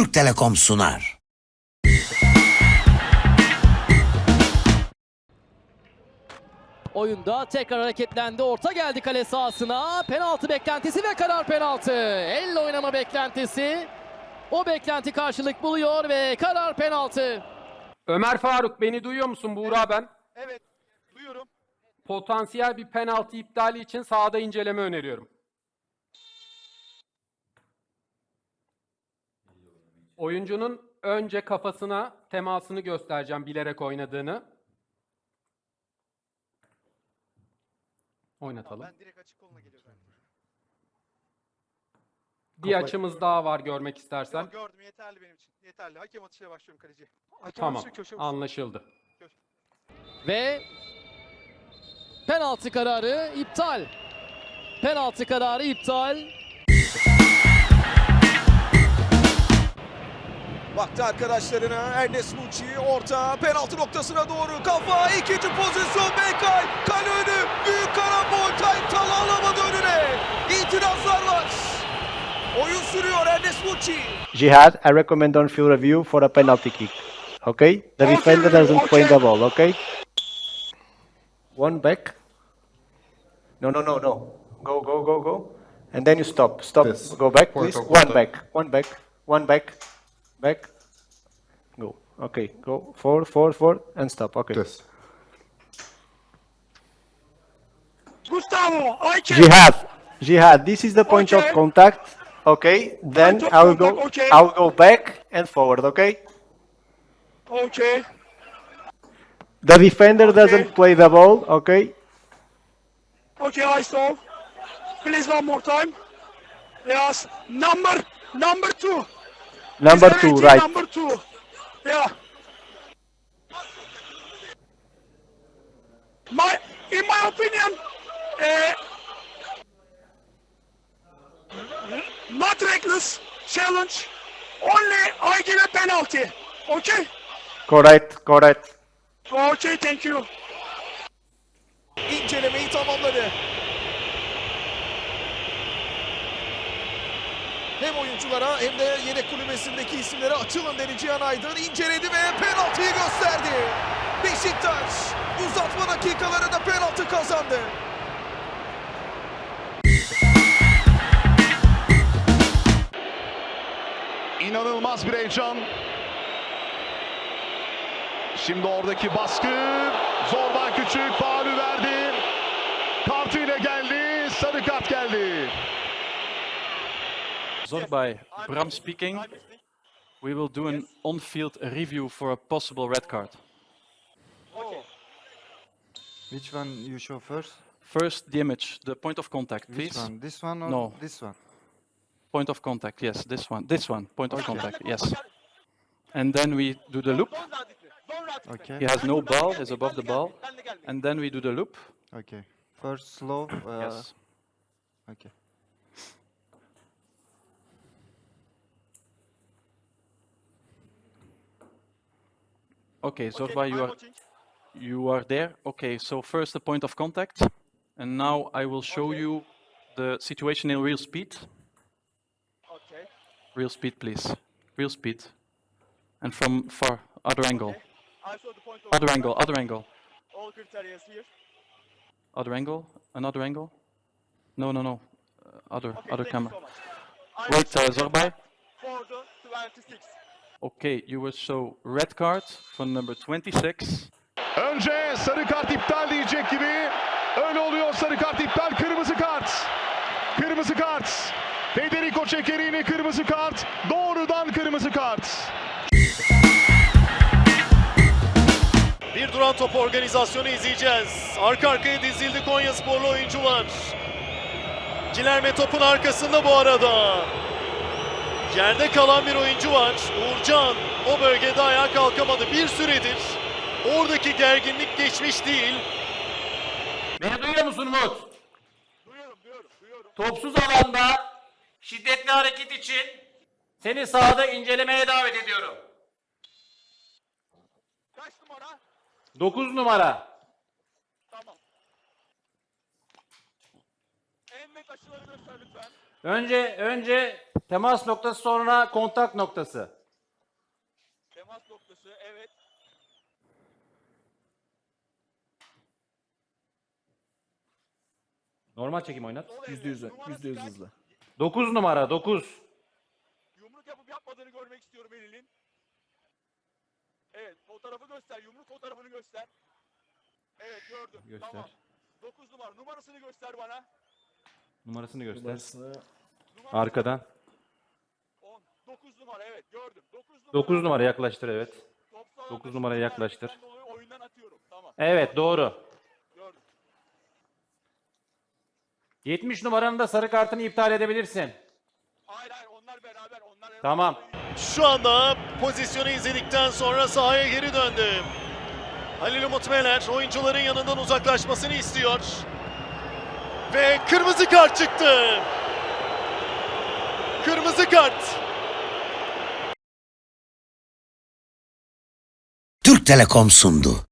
Türk Telekom sunar. Oyunda tekrar hareketlendi. Orta geldi kale sahasına. Penaltı beklentisi ve karar penaltı. Elle oynama beklentisi. O beklenti karşılık buluyor ve karar penaltı. Ömer Faruk beni duyuyor musun Buğra ben? Evet, duyuyorum. Potansiyel bir penaltı iptali için sahada inceleme öneriyorum. Oyuncunun önce kafasına temasını göstereceğim bilerek oynadığını. Oynatalım. Ben direkt açık koluna geliyorum. Bir açımız daha var görmek istersen. Yok, gördüm yeterli benim için. Yeterli. Hakem atışıyla başlıyorum kaleci. Hakem Tamam. atışı, köşe vuruşu. Anlaşıldı. Ve penaltı kararı iptal. Penaltı kararı iptal. Baktı arkadaşlarına Ernest Muçi orta penaltı noktasına doğru kafa ikinci pozisyon Bekay kale önü büyük karambol Tayyip Talha alamadı önüne İtirazlar var oyun sürüyor Ernest Muçi Jihad, I recommend on field review for a penalty kick. Okay? The defender doesn't play the ball, okay? One back. No, no, no, no. Go, go, go, go. And then you stop. Stop. This. Go back, please. One back. One back. One back. Back. Go. Okay. Go. Forward, forward, forward. And stop. Okay. This. Gustavo, Ayke. Jihad. Jihad. This is the point of contact. Okay. Then I will go. contact, okay. I will go back and forward. Okay. Okay. The defender doesn't play the ball. Okay. Okay, I saw. Please one more time. Yes. Number, number two. Number two, right. Number two. Yeah. My, in my opinion, uh, not reckless challenge. Only I give a penalty. Okay? Correct. Correct. Okay, thank you. incelemeyi tamamladı. Hem oyunculara hem de yedek kulübesindeki isimlere açılın dedi Cihan Aydın. inceledi ve penaltıyı gösterdi. Beşiktaş uzatma dakikalarında penaltı kazandı. İnanılmaz bir heyecan. Şimdi oradaki baskı. Zorban Küçük faulü verdi. Kartıyla geldi. Sarı kart geldi. Zorbay, Bram speaking. We will do an on-field review for a possible red card. Which one you show first? First, the image, the point of contact, Which one? This one or No. this one? Point of contact, yes, this one. This one, point of contact, yes. And then we do the loop. Okay. He has no ball, he's above the ball. And then we do the loop. Okay. First slow. Uh, Yes. Okay. Okay, Zorbay, you are you are there. Okay, so first the point of contact, and now I will show you the situation in real speed. Okay. Real speed, please. Real speed. And from far, other angle. I saw the point of Other angle, other angle. all criteria here. Other angle, another angle. No, no, no. Uh, other, other thank you camera. so will uh, Zorbay. For the 26. Okay, you will show red card for number 26. Önce sarı kart iptal diyecek gibi. Öyle oluyor sarı kart iptal. Kırmızı kart. Kırmızı kart. Federico Çekerini kırmızı kart. Doğrudan kırmızı kart. Bir duran top organizasyonu izleyeceğiz. Arka arkaya dizildi Konya sporlu oyuncular. Cilerme topun arkasında bu arada. Yerde kalan bir oyuncu var. Uğurcan o bölgede ayağa kalkamadı. Bir süredir oradaki gerginlik geçmiş değil. Beni duyuyor musun Umut? Duyuyorum, duyuyorum, duyuyorum. Topsuz alanda şiddetli hareket için seni sahada incelemeye davet ediyorum. Kaç numara? 9 numara. Tamam. En net açıları göster lütfen. Önce önce temas noktası sonra kontak noktası. Temas noktası evet. Normal çekim oynat. Yüzde yüz, yüzde yüz hızlı. 9 numara 9. Yumruk yapıp yapmadığını görmek istiyorum Elil'in. Evet fotoğrafı göster. Yumruk fotoğrafını göster. Evet gördüm. Göster. Tamam. 9 numara. Numarasını göster bana. Numarasını göster. Numarası Arkadan. 10. 9 numara evet gördüm. 9 numara. 9 numara yaklaştır evet. Top sağlam dokuz başı numarayı hareketten yaklaştır. Oyundan atıyorum. Tamam. Evet doğru. Gördüm. 70 numaranın da sarı kartını iptal edebilirsin. Hayır hayır onlar beraber. Onlar Tamam. Şu anda pozisyonu izledikten sonra sahaya geri döndü. Halil Umut Meler oyuncuların yanından uzaklaşmasını istiyor. Ve kırmızı kart çıktı. Kırmızı kart. Türk Telekom sundu.